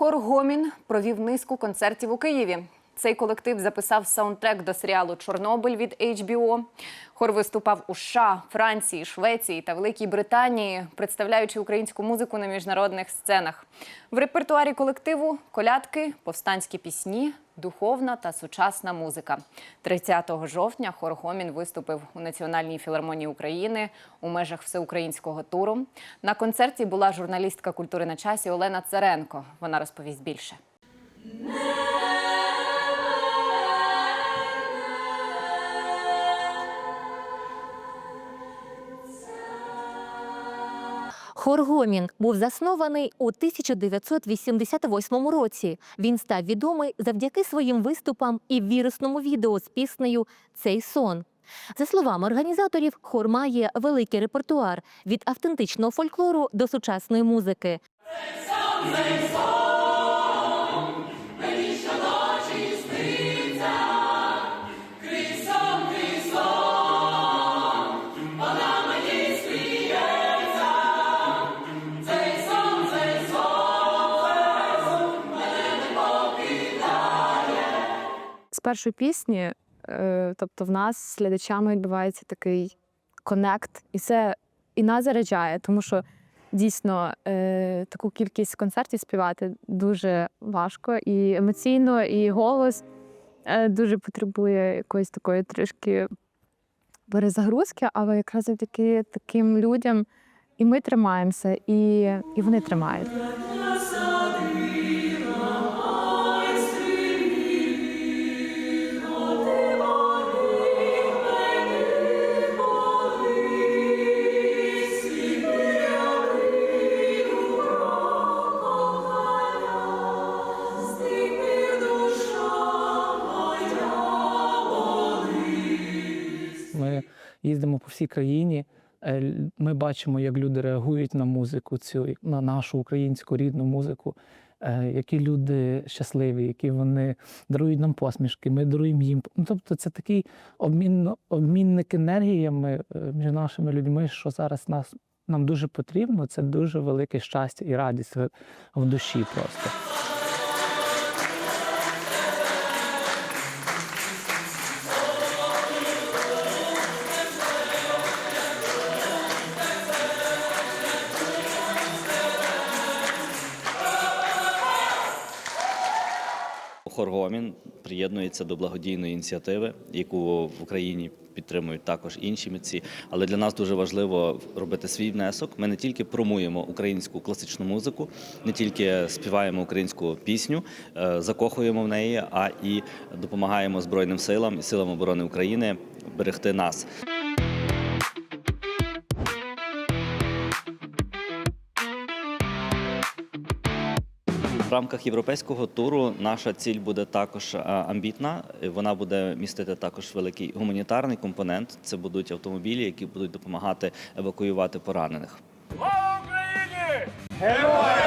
Хор Гомін провів низку концертів у Києві. Цей колектив записав саундтрек до серіалу Чорнобиль від HBO. Хор виступав у США, Франції, Швеції та Великій Британії, представляючи українську музику на міжнародних сценах. В репертуарі колективу колядки, повстанські пісні, духовна та сучасна музика. 30 жовтня хор Гомін виступив у Національній філармонії України у межах всеукраїнського туру. На концерті була журналістка культури на часі Олена Царенко. Вона розповість більше. Хор Гомін був заснований у 1988 році. Він став відомий завдяки своїм виступам і вірусному відео з піснею Цей сон. За словами організаторів, хор має великий репертуар від автентичного фольклору до сучасної музики. Першої пісні, е, тобто в нас з глядачами відбувається такий конект, і це і нас заряджає, тому що дійсно е, таку кількість концертів співати дуже важко і емоційно, і голос е, дуже потребує якоїсь такої трішки перезагрузки, але якраз завдяки таким людям і ми тримаємося, і, і вони тримають. Їздимо по всій країні. е, Ми бачимо, як люди реагують на музику, цю на нашу українську рідну музику. е, Які люди щасливі, які вони дарують нам посмішки, ми даруємо їм. Ну, тобто, це такий обмін, обмінник енергіями е, між нашими людьми, що зараз нас нам дуже потрібно. Це дуже велике щастя і радість в душі просто. Хор Гомін приєднується до благодійної ініціативи, яку в Україні підтримують також інші митці. Але для нас дуже важливо робити свій внесок. Ми не тільки промуємо українську класичну музику, не тільки співаємо українську пісню, е, закохуємо в неї, а і допомагаємо Збройним силам і силам оборони України берегти нас. В рамках європейського туру наша ціль буде також амбітна. Вона буде містити також великий гуманітарний компонент. Це будуть автомобілі, які будуть допомагати евакуювати поранених. Україні! Героям!